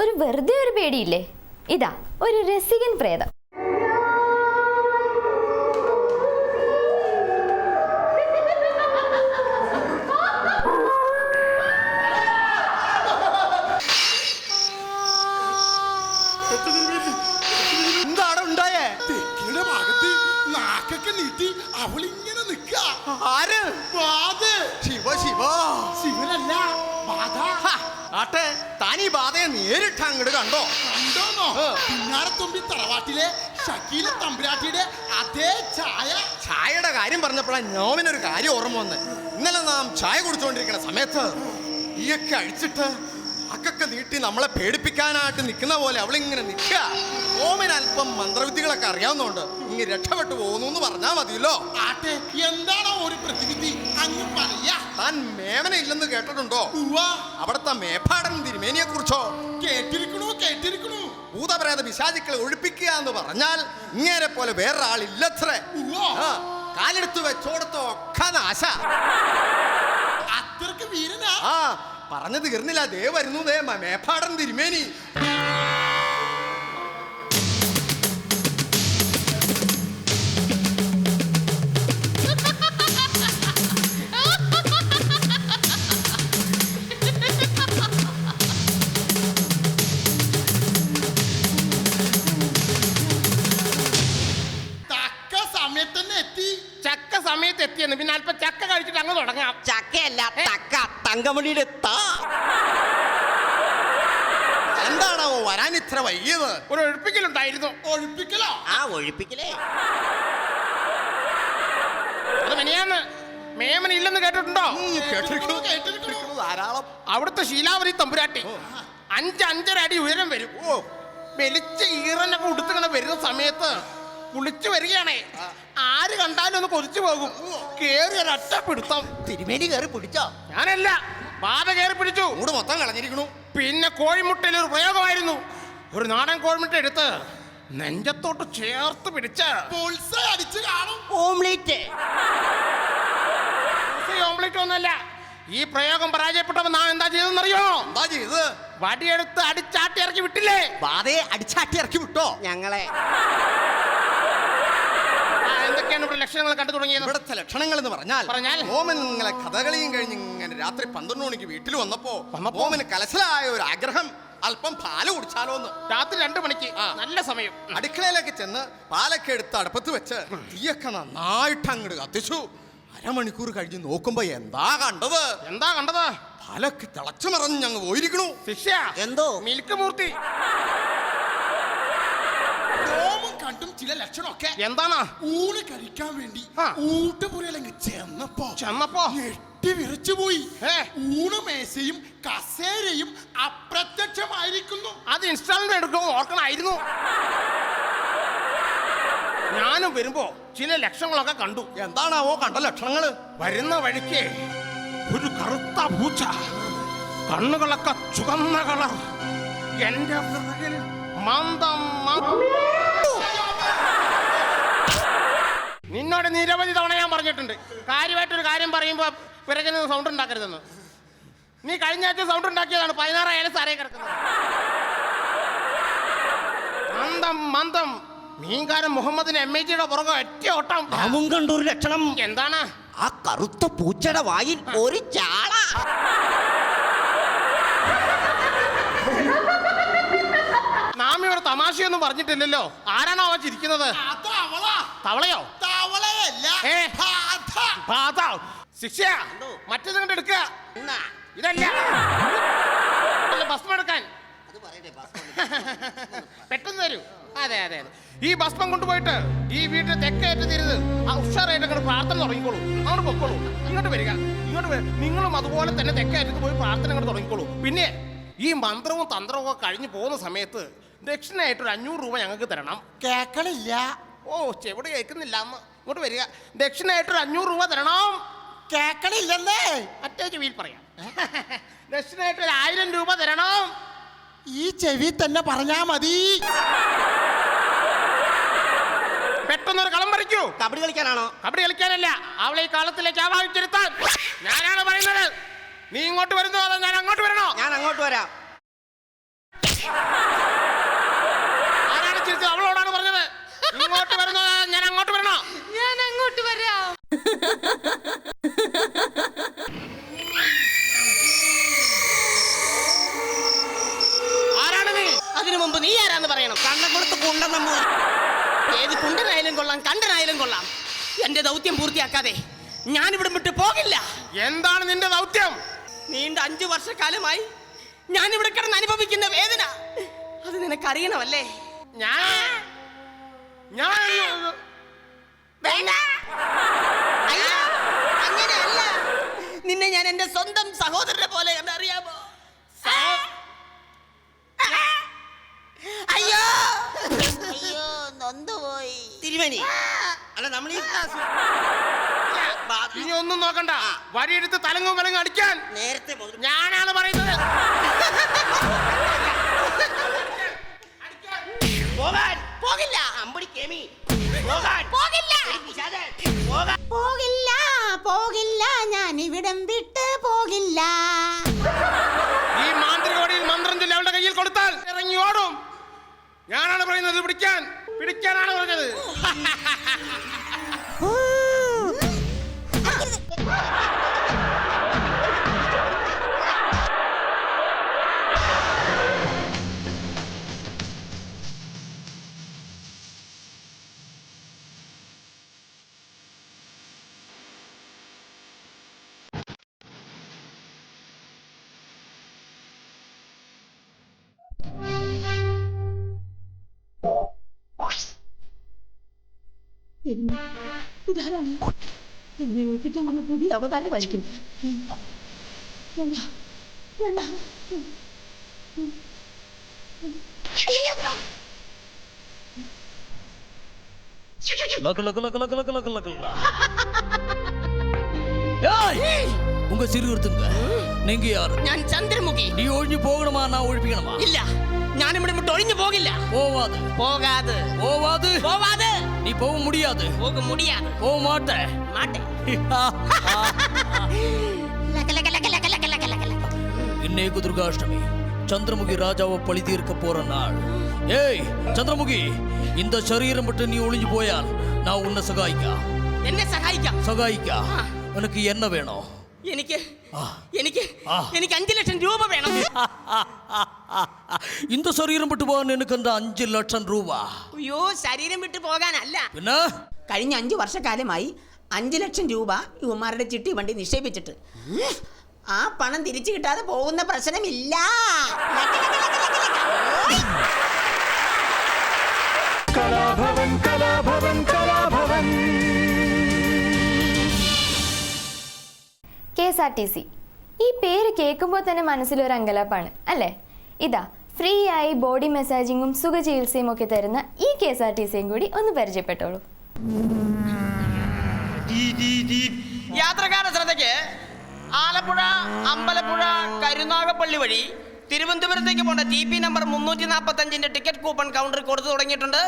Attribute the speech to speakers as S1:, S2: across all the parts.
S1: ഒരു വെറുതെ ഒരു പേടിയില്ലേ? ഇതാ ഒരു രസികൻ പ്രേതം.
S2: നാക്കൊക്കെ നീട്ടി അവളിങ്ങനെ നിക്ക.
S3: ആര്? ശിവ ശിവ.
S2: ശിവനല്ല
S3: ആട്ടെ. താൻ ഈ ബാധയെ നേരിട്ട് അങ്ങോട്ട് കണ്ടോ?
S2: കണ്ടോന്നോ. പിന്നാരത്തുമ്പി തറവാട്ടിലെ ഷക്കീല തമ്പുരാട്ടിയുടെ അതേ ചായ.
S3: ചായയുടെ കാര്യം പറഞ്ഞപ്പോഴാണ് ഞാമിനൊരു കാര്യം ഓർമ്മ വന്ന്. ഇന്നലെ നാം ചായ കുടിച്ചുകൊണ്ടിരിക്കുന്ന സമയത്ത് ഈയൊക്കെ അഴിച്ചിട്ട് അക്കൊക്കെ നീട്ടി നമ്മളെ പേടിപ്പിക്കാനായിട്ട് നിൽക്കുന്ന പോലെ അവളിങ്ങനെ നിൽക്കുക. ഓമിന് അല്പം മന്ത്രവിദ്യകളൊക്കെ അറിയാവുന്നതുകൊണ്ട് ഇങ്ങനെ രക്ഷപ്പെട്ടു പോകുന്നു എന്ന് പറഞ്ഞാൽ മതിയല്ലോ.
S2: ആട്ടെ എന്താണോ ഒരു പ്രതിവിധി? അങ്ങ് പറയാ.
S3: താൻ മേമന ഇല്ലെന്ന് കേട്ടിട്ടുണ്ടോ? അവിടുത്തെ മേപ്പാടൻ തിരുമേനിയെ കുറിച്ചോ?
S2: കേട്ടിരിക്കണു കേട്ടിരിക്കണു.
S3: ഭൂതപ്രേത പിശാചുക്കളെ ഒഴിപ്പിക്കുക എന്ന് പറഞ്ഞാൽ ഇങ്ങേരെ പോലെ വേറൊരാളില്ലത്രേ. കാലെടുത്ത് വെച്ചോടത്തോ ഒക്കെ നാശ.
S2: അത്രയ്ക്ക് വീരനാ?
S3: ആ പറഞ്ഞു തീർന്നില്ല. ദേ വരുന്നു ദേ മേഭാടൻ തിരുമേനി.
S2: എത്തി
S4: ചക്ക സമയത്ത് എത്തിയെന്ന്. പിന്നെ അല്പം ചക്ക കഴിച്ചിട്ട് അങ്ങ് തുടങ്ങാം.
S5: ചക്കയല്ല തക്ക തങ്കമണിയുടെ താ.
S3: എന്താണോ വരാൻ ഇത്ര വൈകിയത്?
S4: ഒരു ഒഴിപ്പിക്കലുണ്ടായിരുന്നു.
S2: ഒഴിപ്പിക്കലോ?
S5: ആ ഒഴിപ്പിക്കലേ.
S4: അത് മെനിയാന്ന് മേമന ഇല്ലെന്ന് കേട്ടിട്ടുണ്ടോ?
S3: കേട്ടിരിക്കുന്നു. ധാരാളം.
S4: അവിടുത്തെ ശീലാവലി തമ്പുരാട്ടി അഞ്ച് അഞ്ചര അടി ഉയരം വരും.
S3: ഓ.
S4: വെളിച്ച ഈറനൊക്കെ ഉടുത്തിങ്ങനെ വരുന്ന സമയത്ത് കുളിച്ചു വരികയാണേ. ആര് കണ്ടാലും ഒന്ന് കൊതിച്ചു പോകും. കേറി ഒരൊറ്റ പിടുത്തം.
S5: തിരുമേനി കയറി പിടിച്ചോ?
S4: ഞാനല്ല. പാത കയറി പിടിച്ചു.
S3: കൂടെ മൊത്തം കളഞ്ഞിരിക്കുന്നു
S4: പിന്നെ കോഴിമുട്ടയിൽ ഒരു പ്രയോഗമായിരുന്നു ഒരു നാടൻ കോഴിമുട്ട എടുത്ത് നെഞ്ചത്തോട്ട് ചേർത്ത് പിടിച്ച്.
S2: അടിച്ചു കാണും.
S5: ഓംലേറ്റ്.
S4: ഓംലെറ്റ് ഒന്നല്ല. ഈ പ്രയോഗം പരാജയപ്പെട്ടപ്പോ നാം എന്താ ചെയ്തെന്നറിയോ
S3: എന്താ ചെയ്ത്
S4: വടിയെടുത്ത് അടിച്ചാട്ടി ഇറക്കി വിട്ടില്ലേ?
S5: വാതയെ അടിച്ചാട്ടി ഇറക്കി വിട്ടോ? ഞങ്ങളെ.
S4: എന്തൊക്കെയാണ് ഇവിടെ ലക്ഷണങ്ങൾ കണ്ടു തുടങ്ങിയത്?
S3: ഇവിടുത്തെ ലക്ഷണങ്ങൾ എന്ന് പറഞ്ഞാൽ
S4: പറഞ്ഞാൽ?
S3: ഓമൻ നിങ്ങളെ കഥകളിയും കഴിഞ്ഞ് ഇങ്ങനെ രാത്രി പന്ത്രണ്ട് മണിക്ക് വീട്ടിൽ വന്നപ്പോ
S4: വന്നപ്പോ?
S3: ഓമന് കലശലായ ഒരു ആഗ്രഹം അല്പം പാൽ കുടിച്ചാലോ എന്ന്.
S4: രാത്രി രണ്ടു മണിക്ക്. നല്ല സമയം.
S3: അടുക്കളയിലേക്ക് ചെന്ന് പാലൊക്കെ എടുത്ത് അടുപ്പത്ത് വെച്ച് തീയൊക്കെ നന്നായിട്ട് അങ്ങോട്ട് കത്തിച്ചു. അരമണിക്കൂർ കഴിഞ്ഞ് നോക്കുമ്പോ എന്താ കണ്ടത്?
S4: എന്താ കണ്ടത്?
S3: പാലൊക്കെ തിളച്ചു മറഞ്ഞ് ഞങ്ങൾ പോയിരിക്കണു.
S4: ശിഷ്യ
S5: എന്തോ?
S4: മിൽക്ക് മൂർത്തി.
S2: ചില ലക്ഷണമൊക്കെ
S4: എന്താണ്?
S2: ഊണ് കഴിക്കാൻ വേണ്ടി. ഊട്ടുപുരയിലങ്ങ് ചെന്നപ്പോ
S4: ചെന്നപ്പോ?
S2: ഞെട്ടി വിറച്ചു പോയി. ഊണ് മേശയും കസേരയും അപ്രത്യക്ഷമായിരിക്കുന്നു.
S4: അത് ഇൻസ്റ്റാൾമെന്റ് എടുക്കുമ്പോൾ ഓർക്കണമായിരുന്നു ഞാനും വരുമ്പോ ചില ലക്ഷണങ്ങളൊക്കെ കണ്ടു.
S3: എന്താണാവോ കണ്ട ലക്ഷണങ്ങൾ?
S4: വരുന്ന വഴിക്ക് ഒരു കറുത്ത പൂച്ച കണ്ണുകളൊക്കെ ചുവന്ന കളർ. എന്റെ പിറകിൽ മന്ദം നിന്നോട് നിരവധി തവണ ഞാൻ പറഞ്ഞിട്ടുണ്ട്. കാര്യമായിട്ടൊരു കാര്യം പറയുമ്പോൾ പിറകിൽ നിന്ന് സൗണ്ട് ഉണ്ടാക്കരുതെന്ന്. നീ കഴിഞ്ഞ ആഴ്ച സൗണ്ട് ഉണ്ടാക്കിയതാണ്. പതിനാറായാലും സാറേ കിടക്കുന്നത് മന്ദം മന്ദം. മീൻകാരൻ മുഹമ്മദിന് എം എ ജിയുടെ പുറകെ ഒറ്റ ഓട്ടം.
S5: അവൻ കണ്ടൊരു ലക്ഷണം.
S4: എന്താണ്?
S5: ആ കറുത്ത പൂച്ചയുടെ വായിൽ ഒരു ചാള.
S4: നാം ഇവിടെ തമാശയൊന്നും പറഞ്ഞിട്ടില്ലല്ലോ. ആരാണോ അവ ചിരിക്കുന്നത്?
S2: അത് അവളാ?
S4: തവളയോ? ഏ.
S2: ബാധ
S4: ശിക്ഷ മറ്റേത് കണ്ട് എടുക്കുക
S5: എന്നാ,
S4: ഇതല്ല. ഭസ്മം എടുക്കാൻ. പെട്ടെന്ന് തരൂ. അതെ അതെ അതെ. ഈ ഭസ്മം കൊണ്ടുപോയിട്ട് ഈ വീട്ടിൽ തെക്കേറ്റ് തിരുത് ആ ഉഷാറായിട്ട് അങ്ങോട്ട് പ്രാർത്ഥന തുടങ്ങിക്കോളൂ. അങ്ങോട്ട് പൊക്കോളൂ. ഇങ്ങോട്ട് വരിക. ഇങ്ങോട്ട് വരിക. നിങ്ങളും അതുപോലെ തന്നെ തെക്കേറ്റത്ത് പോയി പ്രാർത്ഥന അങ്ങോട്ട് തുടങ്ങിക്കോളൂ. പിന്നെ ഈ മന്ത്രവും തന്ത്രവും ഒക്കെ കഴിഞ്ഞു പോകുന്ന സമയത്ത് ദക്ഷിണയായിട്ട് ഒരു അഞ്ഞൂറ് രൂപ ഞങ്ങൾക്ക് തരണം.
S2: കേക്കണില്ല.
S4: ഓ ചെവിടെ കേൾക്കുന്നില്ല അമ്മ. ഇങ്ങോട്ട് വരിക. ദക്ഷിണയായിട്ട് ഒരു അഞ്ഞൂറ് രൂപ തരണം.
S2: കേക്കണില്ലല്ലേ
S4: മറ്റേ ചെവിയിൽ പറയാം. ദക്ഷിണയായിട്ട് ഒരു ആയിരം രൂപ തരണം.
S2: ഈ ചെവി തന്നെ പറഞ്ഞാ മതി.
S4: പെട്ടെന്നൊരു കളം പറിക്കൂ.
S5: കബഡി കളിക്കാനാണോ?
S4: കബഡി കളിക്കാനല്ല. അവളെ ഈ കാലത്തിലേക്ക് ആവാഹിച്ചിരുത്താൻ ഞാനാണ് പറയുന്നത്. നീ ഇങ്ങോട്ട് വരുന്നോ അതോ ഞാൻ അങ്ങോട്ട് വരണോ?
S5: ഞാൻ അങ്ങോട്ട് വരാം.
S6: അതിനു മുമ്പ് നീ ആരാന്ന് പറയണം.
S5: കണ്ണ കൊടുത്ത് കുണ്ടൻ നമ്മൾ
S6: ഏത് കുണ്ടനായാലും കൊള്ളാം കണ്ടനായാലും കൊള്ളാം. എന്റെ ദൗത്യം പൂർത്തിയാക്കാതെ ഞാൻ ഇവിടെ വിട്ട് പോകില്ല.
S4: എന്താണ് നിന്റെ ദൗത്യം?
S6: നീണ്ട അഞ്ചു വർഷക്കാലമായി ഞാൻ ഇവിടെ കിടന്ന് അനുഭവിക്കുന്ന വേദന. അത് നിനക്കറിയണമല്ലേ?
S4: ഞാൻ ഞാൻ
S6: വേണ്ട. അയ്യോ, അങ്ങനെയല്ല. നിന്നെ ഞാൻ എന്റെ സ്വന്തം സഹോദരനെ പോലെ കണ്ടറിയാമോ? അയ്യോ. അയ്യോ നൊന്തുപോയി.
S5: തിരുമനി. അല്ല നമ്മൾ
S4: ഇനി ഒന്നും നോക്കണ്ട. വരിയെടുത്ത് തലങ്ങും വിലങ്ങും അടിക്കാൻ.
S5: നേരത്തെ
S4: ഞാനാണ് പറയുന്നത്.
S5: പോകാൻ.
S6: പോകില്ല.
S5: അമ്പടി കേമി.
S6: പോകില്ല.
S7: പോകില്ല പോകില്ല ഞാൻ ഇവിടം വിട്ട് പോകില്ല.
S4: ഈ മാന്ത്രികോടിയിൽ മന്ത്രം ചൊല്ലി അവളുടെ കയ്യിൽ കൊടുത്താൽ ഇറങ്ങി ഓടും. ഞാനാണ് പറയുന്നത് പിടിക്കാൻ പിടിക്കാനാണ് പറഞ്ഞത്.
S8: ഇതാരാണ്? உங்க சிறு நீங்க யார்
S6: ഞാൻ ചന്ദ്രമുഖി.
S8: നീ ഒഴിഞ്ഞു പോകണമാ നാ ഒഴിപ്പിക്കണമാ.
S6: ഇല്ല ഞാൻ ഇവിടെ വിട്ട് ഒഴിഞ്ഞു പോകില്ല.
S8: പോവാത്.
S6: പോകാതെ.
S8: പോവാതെ.
S6: പോവാതെ.
S8: நீ போக முடியாது.
S6: போக முடியாது.
S8: போக மாட்ட.
S6: மாட்டேன்
S8: இன்னைக்கு துர்காஷ்டமி சந்திரமுகி ராஜாவை பழி தீர்க்க போற நாள். ஏய் சந்திரமுகி இந்த சரீரம் மட்டும் நீ ஒளிஞ்சு போயால் நான் உன்னை சகாய்க்கா?
S6: என்ன சகாய்க்கா?
S8: சகாய்க்கா? உனக்கு என்ன வேணும்?
S6: എനിക്ക് എനിക്ക് എനിക്ക് അഞ്ചു ലക്ഷം രൂപ വേണം.
S8: ഇന്ത ശരീരം വിട്ടു പോകാൻ എനിക്ക് എന്താ അഞ്ചു ലക്ഷം രൂപ?
S6: അയ്യോ ശരീരം വിട്ടു പോകാനല്ല.
S8: പിന്നെ?
S6: കഴിഞ്ഞ അഞ്ചു വർഷക്കാലമായി അഞ്ചു ലക്ഷം രൂപ യുവമാരുടെ ചിട്ടി വണ്ടി നിക്ഷേപിച്ചിട്ട്. ആ പണം തിരിച്ചു കിട്ടാതെ പോകുന്ന പ്രശ്നമില്ല.
S1: എസ് ആർ ടി സി ഈ പേര് കേൾക്കുമ്പോൾ തന്നെ മനസ്സിലൊരു അങ്കലാപ്പാണ് അല്ലേ ഇതാ ഫ്രീ ആയി ബോഡി മസാജിങ്ങും സുഖചികിത്സയും ഒക്കെ തരുന്ന ഈ കെ എസ് ആർ ടി സിയും കൂടി ഒന്ന് പരിചയപ്പെട്ടോളൂ
S6: യാത്രക്കാരുടെ ശ്രദ്ധയ്ക്ക് ആലപ്പുഴ അമ്പലപ്പുഴ കരുനാഗപ്പള്ളി വഴി തിരുവനന്തപുരത്തേക്ക് പോണ്ട ടി പി നമ്പർ മുന്നൂറ്റി നാൽപ്പത്തി അഞ്ചിന്റെ ടിക്കറ്റ് കൂപ്പൺ കൗണ്ടറിൽ കൊടുത്തു തുടങ്ങിയിട്ടുണ്ട്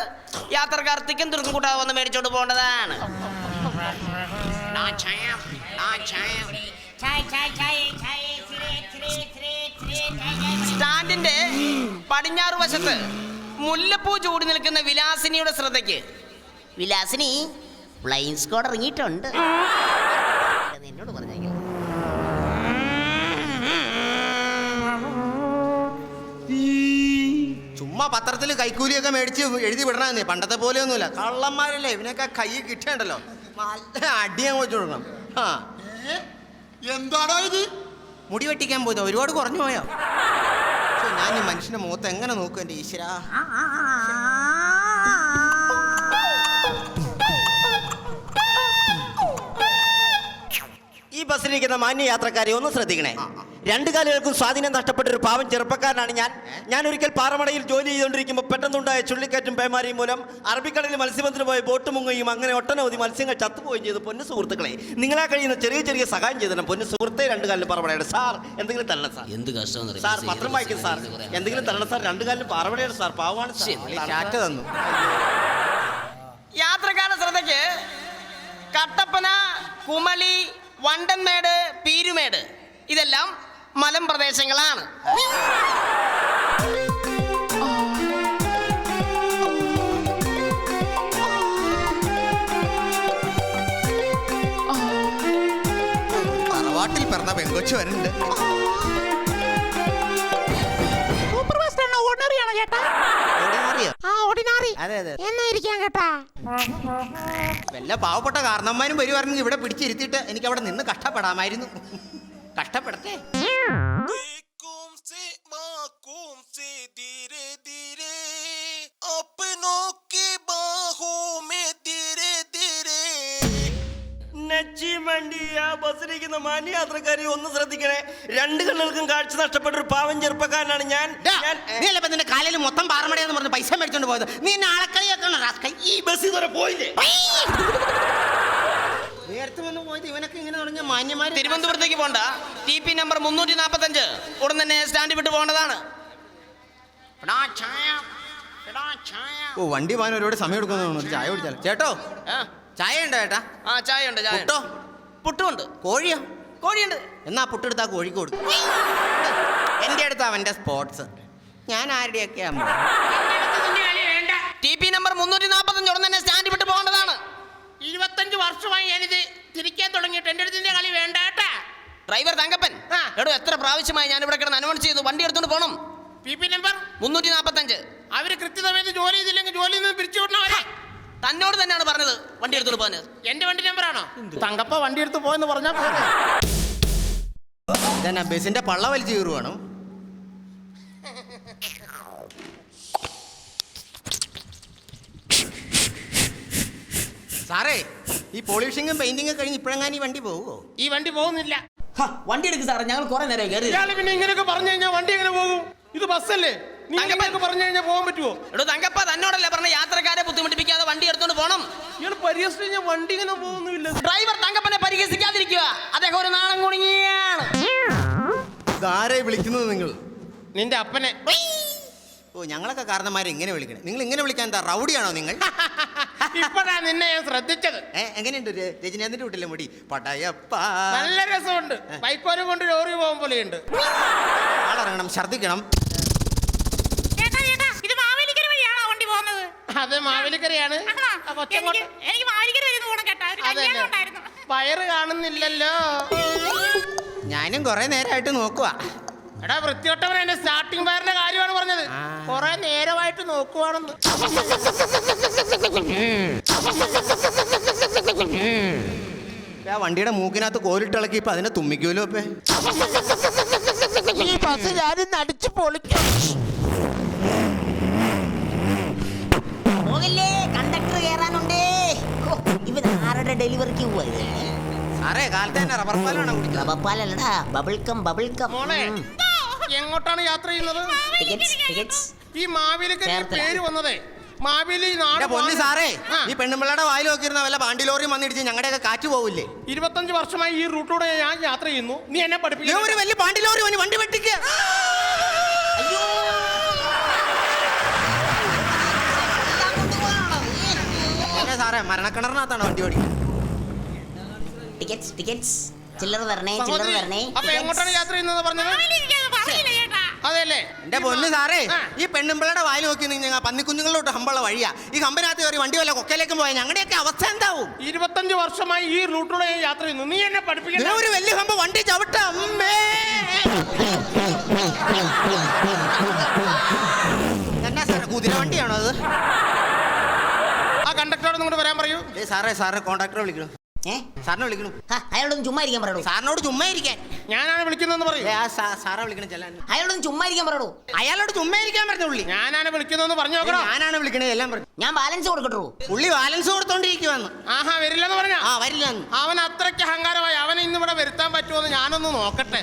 S6: യാത്രക്കാർ തിക്കും തിരുക്കും കൂട്ടാതെ വന്ന് മേടിച്ചോണ്ട് പോകേണ്ടതാണ് സ്റ്റാൻഡിന്റെ പടിഞ്ഞാറ് വശത്ത് മുല്ലപ്പൂ ചൂടി നിൽക്കുന്ന വിലാസിനിയുടെ ശ്രദ്ധയ്ക്ക്. വിലാസിനി ഫ്ലൈൻ സ്കോഡ് ഇറങ്ങിയിട്ടുണ്ട്. എന്നോട് പറഞ്ഞെങ്കിൽ
S3: ചുമ്മാ പത്രത്തിൽ കൈക്കൂലിയൊക്കെ മേടിച്ച് എഴുതി വിടണമെന്നേ പണ്ടത്തെ പോലെ ഒന്നുമില്ല കള്ളന്മാരല്ലേ? ഇവനൊക്കെ കൈ കിട്ടേണ്ടല്ലോ നല്ല അടി അങ്ങ് വെച്ച് കൊടുക്കണം. ആ
S2: എന്താടാ ഇത്?
S3: മുടി വെട്ടിക്കാൻ പോയത്. ഒരുപാട് കുറഞ്ഞു പോയോ? ഞാൻ ഈ മനുഷ്യന്റെ മുഖത്ത് എങ്ങനെ നോക്കും എന്റെ ഈശ്വര?
S5: ഈ ബസ്സിലിരിക്കുന്ന മാന്യ യാത്രക്കാരെ ഒന്ന് ശ്രദ്ധിക്കണേ. രണ്ടു കാലുകൾക്കും സ്വാധീനം നഷ്ടപ്പെട്ട ഒരു പാവം ചെറുപ്പക്കാരനാണ് ഞാൻ. ഞാൻ ഒരിക്കൽ പാറമടയിൽ ജോലി ചെയ്തുകൊണ്ടിരിക്കുമ്പോൾ പെട്ടെന്നുണ്ടായ ചുള്ളിക്കാറ്റും പേമാരിയും മൂലം അറബിക്കടലിൽ മത്സ്യബന്ധനം പോയ ബോട്ട് മുങ്ങുകയും അങ്ങനെ ഒട്ടനവധി മത്സ്യങ്ങൾ ചത്തുപോവുകയും ചെയ്തു. പൊന്നു സുഹൃത്തുക്കളെ നിങ്ങളാ കഴിയുന്ന ചെറിയ ചെറിയ സഹായം ചെയ്തണം പൊന്നു സുഹൃത്തെ രണ്ടു കാലിലും പാറമടയുടെ സാർ എന്തെങ്കിലും തരണം സാർ.
S9: എന്ത് കഷ്ടം
S5: സാർ പത്രം വായിക്കും സാർ. എന്തെങ്കിലും തരണം സാർ. രണ്ടു കാലിലും പാറമടയുടെ സാർ. പാവമാണ് സാർ.
S3: ചാറ്റ തന്നു.
S6: യാത്രക്കാരുടെ ശ്രദ്ധയ്ക്ക് കട്ടപ്പന കുമളി വണ്ടൻമേട് പീരുമേട്. ഇതെല്ലാം മലമ്പ്രദേശങ്ങളാണ്.
S3: തറവാട്ടിൽ പറഞ്ഞ പെങ്കൊച്ചു വരുന്നുണ്ട്. വല്ല പാവപ്പെട്ട കാരണന്മാരും വരുവായിരുന്നെങ്കിൽ ഇവിടെ പിടിച്ചിരുത്തിയിട്ട് എനിക്ക് അവിടെ നിന്ന് കഷ്ടപ്പെടാമായിരുന്നു.
S5: കഷ്ടപ്പെടത്തെ. ബസ്സിലിരിക്കുന്ന മാന്യയാത്രക്കാരി ഒന്ന് ശ്രദ്ധിക്കണേ. രണ്ട് കണ്ണുകൾക്കും കാഴ്ച നഷ്ടപ്പെട്ട ഒരു ചെറുപ്പക്കാരനാണ് ഞാൻ.
S3: നീ അല്ലപ്പോ നിന്റെ കാലിൽ മൊത്തം പാറമടയെന്ന് പറഞ്ഞ് പൈസ മേടിച്ചോണ്ട് പോയത്? നീ എന്നെ ആളക്കളിയാക്കണ
S5: ഈ ബസ്സിൽ വരെ പോയില്ലേ?
S3: നേരത്തെ വന്ന് പോയത് ഇവനൊക്കെ ഇങ്ങനെ തുടങ്ങിയ മാന്യമാര്
S6: തിരുവനന്തപുരത്തേക്ക് പോണ്ട. ടി പി നമ്പർ മുന്നൂറ്റി നാൽപ്പത്തഞ്ച് ഉടൻ തന്നെ സ്റ്റാൻഡ് വിട്ട് പോകേണ്ടതാണ്.
S3: ഓ വണ്ടി പോകാൻ ഒരുപാട് സമയം എടുക്കുന്നു. ചായ കുടിച്ചാൽ ചേട്ടോ?
S6: ആ,
S3: ചായ ഉണ്ടോ ചേട്ടാ?
S6: ആ ചായ ഉണ്ട് ചായ.
S3: പുട്ടോ?
S6: പുട്ടുമുണ്ട്.
S3: കോഴിയോ?
S6: കോഴിയുണ്ട്.
S3: എന്നാ പുട്ടെടുത്താ കോഴിക്ക് കൊടുക്കും. എന്റെ അടുത്ത് അവന്റെ സ്പോർട്സ് ഞാൻ ആരുടെയൊക്കെ അമ്മ?
S6: ടി പി നമ്പർ മുന്നൂറ്റി നാൽപ്പത്തഞ്ച് ഉടൻ തന്നെ സ്റ്റാൻഡ് വിട്ട് പോകേണ്ടതാണ്
S4: ഇരുപത്തഞ്ച് വർഷമായി ഞാനിത് തിരിക്കാൻ തുടങ്ങിയിട്ട് എന്റെ അടുത്തിന്റെ കളി വേണ്ടട്ടാ
S6: ഡ്രൈവർ തങ്കപ്പൻ
S4: ആ.
S6: എടോ എത്ര പ്രാവശ്യമായി ഞാൻ ഇവിടെ കിടന്ന് അനുവദിച്ച് ചെയ്തു വണ്ടി എടുത്തോണ്ട് പോണം.
S4: P P number?
S6: മുന്നൂറ്റി നാൽപ്പത്തഞ്ച്
S4: അവർ കൃത്യസമയത്ത് ജോലി ചെയ്തില്ലെങ്കിൽ ജോലിയിൽ നിന്ന് പിരിച്ചു വിടണവരെ
S6: തന്നോട് തന്നെയാണ് പറഞ്ഞത് വണ്ടി എടുത്തോണ്ട് പോകാൻ.
S4: എന്റെ വണ്ടി നമ്പർ ആണോ തങ്കപ്പ വണ്ടി എടുത്ത് പോയെന്ന് പറഞ്ഞാൽ പോരെ.
S3: ഇതന്നെ ബസിന്റെ പള്ള വലിച്ചു കീറുവാണ്? സാറേ ഈ പോളിഷിങ്ങും പെയിന്റിങ്ങും കഴിഞ്ഞ് ഇപ്പോഴെങ്ങാനും ഈ വണ്ടി പോകുമോ
S4: ഈ വണ്ടി പോകുന്നില്ല.
S6: വണ്ടി എടുക്ക് സാറേ ഞങ്ങൾ കുറെ നേരം കയറി
S4: ഇയാൾ പിന്നെ ഇങ്ങനെയൊക്കെ പറഞ്ഞു കഴിഞ്ഞാൽ വണ്ടി എങ്ങനെ പോകും? ഇത് ബസ്സല്ലേ? നീ
S6: തങ്കപ്പൻ.
S4: ഇങ്ങനെയൊക്കെ പറഞ്ഞു കഴിഞ്ഞാൽ പോകാൻ പറ്റുമോ
S6: എടോ തങ്കപ്പ തന്നോടല്ലേ പറഞ്ഞ യാത്രക്കാരെ ബുദ്ധിമുട്ടിപ്പിക്കാതെ വണ്ടി എടുത്തോണ്ട് പോണം.
S4: ഇയാൾ പരിഹസിച്ച് കഴിഞ്ഞാൽ വണ്ടി ഇങ്ങനെ പോകുന്നില്ല.
S6: ഡ്രൈവർ തങ്കപ്പനെ പരിഹസിക്കാതിരിക്കുക അദ്ദേഹം ഒരു നാളം കുണുങ്ങിയാണ്
S3: ഇതാരെ വിളിക്കുന്നത് നിങ്ങൾ?
S4: നിന്റെ അപ്പനെ.
S3: ഓ ഞങ്ങളൊക്കെ കാരണന്മാരെ ഇങ്ങനെ വിളിക്കണേ. നിങ്ങൾ ഇങ്ങനെ വിളിക്കാൻ എന്താ റൗഡിയാണോ നിങ്ങൾ?
S4: ഇപ്പഴാ നിന്നെ ഞാൻ ശ്രദ്ധിച്ചത്.
S3: ഏ എങ്ങനെയുണ്ട് ര- രജനീകാന്തിന്റെ വീട്ടിലെ മുടി? പടയപ്പ.
S4: നല്ല രസമുണ്ട്. ബൈക്കോനും കൊണ്ട് ലോറി പോകാൻ പോലെയുണ്ട്.
S3: ആളിറങ്ങണം
S7: ചേട്ടാ ചേട്ടാ ഇത് മാവേലിക്കര വഴിയാണോ വണ്ടി പോകുന്നത്?
S4: അതെ മാവേലിക്കരയാണ്. ആ കൊച്ചങ്ങോട്ട്.
S7: എനിക്ക് എനിക്ക് മാവേലിക്കര വഴി പോകണം കേട്ടാ. ഒരു
S4: അതെ
S7: കല്യാണം ഉണ്ടായിരുന്നു.
S4: വയറ് കാണുന്നില്ലല്ലോ.
S3: ഞാനും കുറെ നേരമായിട്ട് നോക്കുക
S4: എടാ വൃത്തിയോട്ടവൻ എന്റെ സ്റ്റാർട്ടിംഗ് വയറിന്റെ കാര്യമാണ് പറഞ്ഞത്. കുറെ നേരമായിട്ട് നോക്കുവാണെന്ന്.
S3: ആ വണ്ടിയുടെ മൂക്കിനകത്ത് കോലിട്ടിളക്കി ഇപ്പൊ അതിനെ തുമ്മിക്കൂലോ അപ്പേ
S4: ഈ ബസ് ഞാനിന്ന് അടിച്ചു പൊളിക്കും.
S9: പോകില്ലേ? കണ്ടക്ടർ കയറാനുണ്ടേ ഇവൻ ആരുടെ ഡെലിവറിക്ക് പോയത്?
S3: സാറേ കാലത്തെ തന്നെ റബ്ബർ പാലാണ് റബ്ബർ
S9: പാലല്ലടാ ബബിൾക്കം ബബിൾക്കം
S4: മോളെ എങ്ങോട്ടാണ് യാത്ര ചെയ്യുന്നത്?
S9: Tickets tickets.
S4: ഈ മാവേലിക്കര
S9: ചേർത്തല.
S4: പേര് വന്നതേ. മാവേലി നാട്
S3: എന്റെ പൊന്നി സാറേ
S4: ആ.
S3: ഈ പെണ്ണുമ്പിള്ളയുടെ വായിൽ നോക്കിയിരുന്ന വല്ല പാണ്ടി ലോറിയും വന്നിടിച്ച് ഞങ്ങളുടെയൊക്കെ കാറ്റ് പോവില്ലേ?
S4: ഇരുപത്തഞ്ച് വർഷമായി ഈ റൂട്ടിലൂടെ ഞാൻ യാത്ര ചെയ്യുന്നു. നീ എന്നെ
S3: ദേ
S4: പഠിപ്പിക്കും
S3: ഒരു വലിയ പാണ്ടി ലോറി വന്ന് വണ്ടി വെട്ടിക്ക്. അല്ലേ സാറേ മരണക്കിണറിനകത്താണ് വണ്ടി ഓടിക്കുന്നത്
S9: ടിക്കറ്റ്സ് ടിക്കറ്റ്സ്. ചില്ലറ തരണേ ചില്ലറ തരണേ
S4: അപ്പൊ എങ്ങോട്ടാണ് യാത്ര ചെയ്യുന്നത് പറഞ്ഞത്? അതെല്ലേ
S3: എന്റെ പൊന്ന് സാറേ. ഈ പെണ്ണുമ്പിള്ളയുടെ വായി നോക്കി നിങ്ങൾ പന്നിക്കുഞ്ഞുങ്ങളിലോട്ട് ഹമ്പുള്ള വഴിയാ. ഈ ഹമ്പനകത്ത് കയറി വണ്ടി വല്ല കൊക്കയിലേക്കും പോയാൽ ഞങ്ങളുടെയൊക്കെ അവസ്ഥ എന്താവും?
S4: ഇരുപത്തഞ്ച് വർഷമായി ഈ റൂട്ടിലൂടെ ഞാൻ യാത്ര ചെയ്യുന്നു. നീ എന്നെ പഠിപ്പിക്കുന്ന
S3: ഒരു വലിയ ഹമ്പ വണ്ടി ചവിട്ട അമ്മേ! എന്നാ സാറേ കുതിര വണ്ടിയാണോ അത്?
S4: ആ കണ്ടക്ടറോട് നിങ്ങോട്ട് വരാൻ പറയൂ.
S3: ഏ സാറേ സാറിനെ കോൺട്രാക്ടറെ വിളിക്കണം സാറിനെ വിളിക്കണു.
S9: ഹാ, അയാളോടൊന്ന് ചുമ്മാ ഇരിക്കാൻ പറയൂ
S3: സാറിനോട് ചുമ്മാ ഇരിക്കാൻ.
S4: ഞാനാണ് വിളിക്കുന്നതെന്ന് പറയൂ.
S3: സാറെ വിളിക്കണം ചെല്ലാൻ.
S9: അയാളോടൊന്ന് ചുമ്മാ ഇരിക്കാൻ പറയൂ
S3: അയാളോട് ചുമ്മാ ഇരിക്കാൻ പറഞ്ഞു പുള്ളി.
S4: ഞാനാണ് വിളിക്കുന്നതെന്ന് പറഞ്ഞു നോക്കണോ?
S3: ഞാനാണ് വിളിക്കണേ എല്ലാം പറഞ്ഞു.
S9: ഞാൻ ബാലൻസ് കൊടുക്കട്ടു.
S3: പുള്ളി ബാലൻസ് കൊടുത്തോണ്ടിരിക്കുവാന്ന്.
S4: ആഹാ വരില്ലെന്ന് പറഞ്ഞ?
S3: ആ വരില്ല
S4: അവൻ അത്രയ്ക്ക് അഹങ്കാരമായി. അവനെ ഇന്ന് ഇവിടെ വരുത്താൻ പറ്റുമോ ഞാനൊന്ന് നോക്കട്ടെ.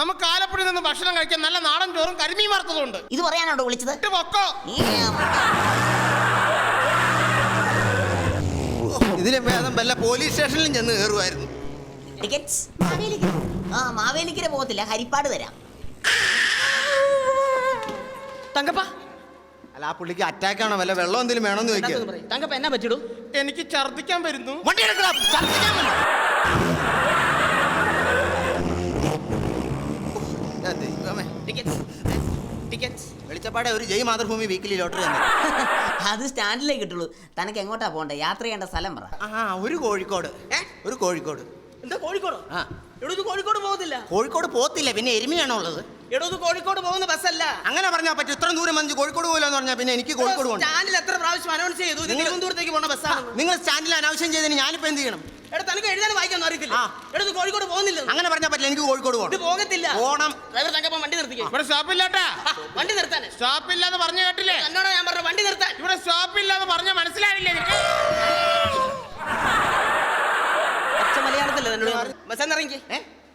S4: നമുക്ക് ആലപ്പുഴയിൽ നിന്ന് ഭക്ഷണം കഴിക്കാൻ നല്ല നാടൻ ചോറും കരിമീൻ വറുത്തതുണ്ട്
S9: ഇത് പറയാനാണോ വിളിച്ചത്?
S4: പൊക്കോ
S9: ഏ,
S3: ഇതിലെ ഭേദം വല്ല പോലീസ് സ്റ്റേഷനിലും ചെന്ന് കയറുമായിരുന്നു
S9: ടിക്കറ്റ്സ് മാവേലിക്കര ആ മാവേലിക്കര പോകത്തില്ല. ഹരിപ്പാട് തരാം
S6: തങ്കപ്പ.
S3: അല്ല ആ പുള്ളിക്ക് അറ്റാക്ക് ആണോ? വല്ല വെള്ളം എന്തെങ്കിലും വേണമെന്ന് ചോദിക്കുക
S6: തങ്കപ്പ എന്നാ പറ്റിടും?
S4: എനിക്ക് ഛർദ്ദിക്കാൻ വരുന്നു.
S3: വണ്ടി എടുക്കണം ഛർദ്ദിക്കാൻ വന്നു. ആ, ദൈവമേ.
S6: ടിക്കറ്റ്സ് ടിക്കറ്റ്സ്
S3: ഒരു ജയ് മാതൃഭൂമി വീക്കിലി ലോട്ടറി തന്നെ
S9: അത് സ്റ്റാൻഡിലേക്ക് കിട്ടുള്ളൂ. തനക്ക് എങ്ങോട്ടാ പോകണ്ടേ യാത്ര ചെയ്യേണ്ട സ്ഥലം പറ.
S3: ആ ഒരു കോഴിക്കോട്. ഒരു കോഴിക്കോട്.
S6: എന്താ കോഴിക്കോട്?
S3: ആ.
S6: എടോ ഇത് കോഴിക്കോട് പോകത്തില്ല.
S3: കോഴിക്കോട് പോത്തില്ല പിന്നെ എരുമയാണോ ഉള്ളത്?
S6: എടോ ഇത് കോഴിക്കോട് പോകുന്ന ബസ്സല്ല.
S3: അങ്ങനെ പറഞ്ഞാൽ പറ്റും ഇത്ര ദൂരം വന്ന് കോഴിക്കോട് പോലെന്ന് പറഞ്ഞാൽ പിന്നെ എനിക്ക് കോഴിക്കോട് പോകണം
S6: സ്റ്റാൻഡിൽ എത്ര പ്രാവശ്യം അനൗൺസ് ചെയ്തു? തിരുവനന്തപുരത്തേക്ക് പോണ ബസ്സാണ്
S3: നിങ്ങൾ സ്റ്റാൻഡിൽ അനൗൺസ് ചെയ്തതിന് ഞാനിപ്പോ എന്ത് ചെയ്യണം?
S6: എടാ തനിക്ക് എഴുതാനും വായിക്കാൻ അറിയത്തില്ല. എടാ കോഴിക്കോട് പോകുന്നില്ല.
S3: അങ്ങനെ പറഞ്ഞാൽ പറ്റില്ല എനിക്ക് കോഴിക്കോട് പോകണം
S6: പോകത്തില്ല.
S3: പോണം.
S6: ഡ്രൈവർ തങ്ങപ്പം വണ്ടി നിർത്തിക്കേ.
S4: ഇവിടെ സ്റ്റോപ്പില്ലാട്ടാ
S6: വണ്ടി നിർത്താൻ
S4: സ്റ്റോപ്പില്ലാന്ന് പറഞ്ഞു കേട്ടില്ലേ?
S6: എന്നോട് ഞാൻ പറഞ്ഞു വണ്ടി നിർത്താൻ.
S4: ഇവിടെ സ്റ്റോപ്പില്ലാന്ന് പറഞ്ഞ
S6: മനസ്സിലായില്ല മലയാളത്തില്ല എന്നോട് ബസ് ഇറങ്ങി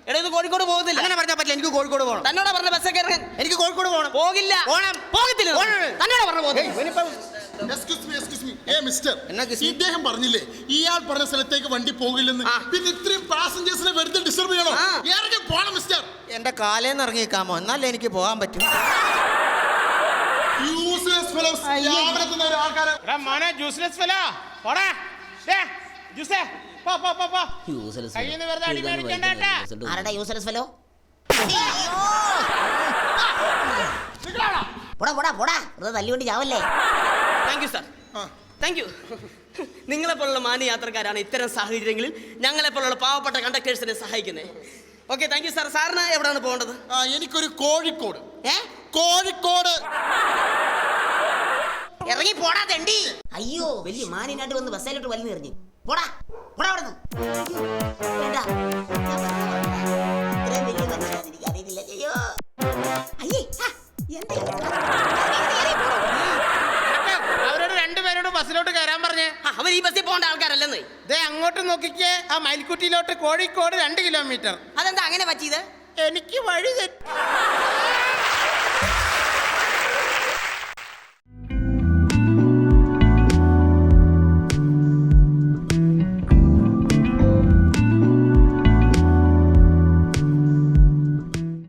S6: എടാ ഇത് കോഴിക്കോട് പോകുന്നില്ല.
S3: അങ്ങനെ പറഞ്ഞാൽ പറ്റില്ല എനിക്ക് കോഴിക്കോട് പോകണം
S6: തന്നോടാ പറഞ്ഞ ബസ്സൊക്കെ ഇറങ്ങാൻ.
S3: എനിക്ക് കോഴിക്കോട് പോകണം
S6: പോകില്ല.
S3: പോകണം
S6: പോകത്തില്ല. തന്നോട് പറഞ്ഞ പോകുന്നില്ല
S2: me, excuse me. ഏ മിസ്റ്റർ
S3: എന്നാ me?
S2: ഇദ്ദേഹം പറഞ്ഞില്ലേ ഇയാൾ പറഞ്ഞ സ്ഥലത്തേക്ക് വണ്ടി പോകില്ലെന്ന്.
S6: ആ.
S2: പിന്നെ ഇത്രയും പാസഞ്ചേഴ്സിനെ വെറുതെ ഡിസ്റ്റർബ് ചെയ്യണോ?
S6: ആ.
S2: ഇറങ്ങി പോണം മിസ്റ്റർ
S3: എന്റെ കാലേന്ന് ഇറങ്ങിക്കാമോ എന്നാലേ എനിക്ക് പോകാൻ പറ്റും.
S2: യൂസ്ലെസ് ഫെലോസ് രാവിലെ തന്നെ ഒരു ആൾക്കാരെ
S4: എടാ മോനെ ജ്യൂസ്ലെസ് ഫെലോ പോടാ. ദേ, ജ്യൂസേ പോ പോ പോ പോ. കയ്യിന്ന് വെറുതെ അടി മേടിക്കണ്ട കേട്ടാ.
S9: ആരുടെ യൂസലസ് ഫെലോ പോടാ പോടാ പോടാ. വെറുതെ തല്ലുകൊണ്ട് ചാവല്ലേ?
S6: Thank you sir thank you നിങ്ങളെ പോലുള്ള മാന്യ യാത്രക്കാരാണ് ഇത്തരം സാഹചര്യങ്ങളിൽ ഞങ്ങളെ പോലുള്ള പാവപ്പെട്ട കണ്ടക്ടേഴ്സിനെ സഹായിക്കുന്നത് ഓക്കെ താങ്ക് യു സാർ സാറിന് എവിടെയാണ് പോകേണ്ടത്?
S2: ആ, എനിക്കൊരു കോഴിക്കോട്.
S6: ഏ?
S2: കോഴിക്കോട്.
S6: ഇറങ്ങി പോടാ തെണ്ടി.
S9: അയ്യോ വലിയ മാനിനായിട്ട് വന്ന് ബസ്സിലോട്ട് വലിഞ്ഞു എറിഞ്ഞു പോടാ പോടാ അവിടെ വേണ്ട.
S4: മയിൽക്കുട്ടിയിലോട്ട് കോഴിക്കോട് രണ്ട് കിലോമീറ്റർ.
S6: അതെന്താ അങ്ങനെ പറ്റിയത്?
S4: എനിക്ക് വഴി തെറ്റി